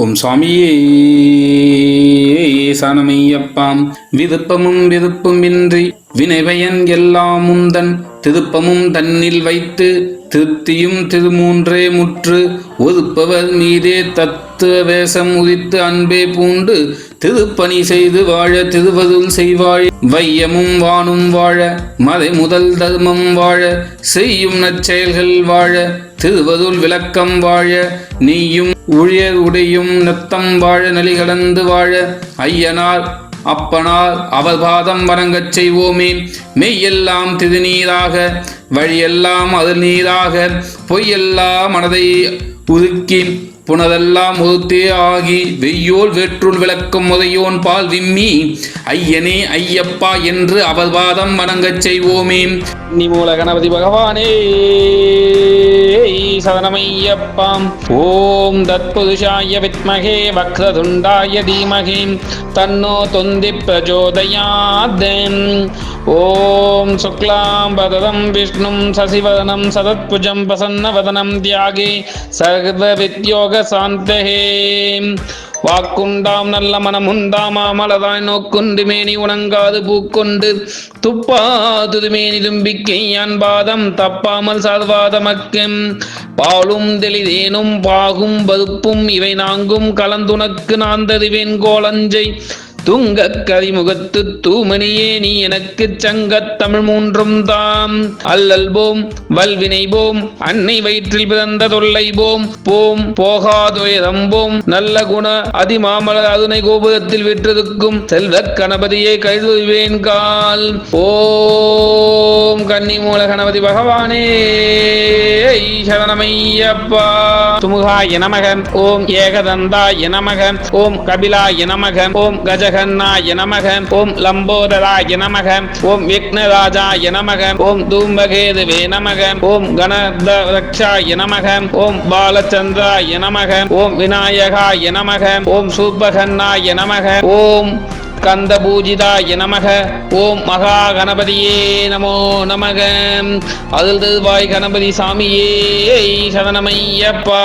ஓம் சுவாமியே சனமையப்பாம் விருப்பமும் விருப்பமின்றி வினைவயன் எல்லாம் உந்தன். திருப்பமும் தன்னில் வைத்து திருப்தியும் திருமூன்றே முற்று. ஒதுப்பவர் மீதே தத்துவ வேஷம் உதித்து அன்பே பூண்டு. திருப்பணி செய்து வாழ திருவருள் செய்வாழ் வையமும் வானும் வாழ மறை முதல் தர்மம் வாழ செய்யும் நற்செயல்கள் வாழ. திருவதுள் விளக்கம் வாழ நீயும் ஊழியர் உடையும் நத்தம் வாழ நலிகலந்து வாழ. ஐயனார் அப்பனால் அவர் பாதம் வணங்கச் செய்வோமே. மெய்யெல்லாம் திருநீராக வழியெல்லாம் அது நீராக பொய்யெல்லாம் மனதை உருக்கி புனதெல்லாம் ஒருத்தே ஆகி. வெய்யோல் வேற்றுள் விளக்கும் முதையோன் பால் விம்மி. ஐயனே ஐயப்பா என்று அவர் பாதம் வணங்கச் செய்வோமே. நிமூல கணபதி பகவானே. சரணமையப்பாம் ஓம் தத்புருஷாய வித்மகே வக்ரதுண்டாய தீமகே தன்னோ தொந்தி பிரச்சோதயாத் ஓம் சுக்லாம் பததம் விஷ்ணும் சசிவதனம் சதத்புஜம் பிரசன்னவதனம் தியாகே சர்வ வித்யோக சாந்தகே. வாக்குண்டாம் நல்ல மனமுண்டாம் மாமலதாய் நோக்குண்டு மேனி உணங்காது பூக்கொண்டு துப்பா மேனிலும் தும்பிக்கை அன்பாதம் பாதம் தப்பாமல் சார்வாதமக்கும் பாலும் தெளிதேனும் பாகும் பதுப்பும் இவை நாங்கும் கலந்துனக்கு நான் தருவேன் துங்கக் கரிமுகத்து தூமணியே நீ எனக்கு சங்கத் தமிழ் மூன்றும் தாம். அல்லல் போம் வல்வினை போம் அன்னை வயிற்றில் பிறந்த தொல்லை போம் போம் போகாதுயரம் போம். நல்ல குண அதிமாமல அதுனை கோபுரத்தில் விற்றிருக்கும் செல்வ கணபதியை கைதுவேன் கால். ஓம் கன்னி மூல கணபதி பகவானே. சரணமையப்பா சுமுகாய நமக ஓம் ஏகதந்தாய நமக ஓம் கபிலாய நமக ஓம் கஜகன்னாய நமக ஓம் லம்போதராய நமக ஓம் விக்னராஜாய நமக ஓம் தூம்பகேதுவே நமக ஓம் கணதரக்ஷாய நமக ஓம் பாலச்சந்திராய நமக ஓம் விநாயகாய நமக ஓம் சூர்பகன்னாய நமக ஓம் கந்த பூஜிதாய நமக ஓம் மகா கணபதியே நமோ நமக. அருள் வாய் கணபதி சாமியே சதனமையப்பா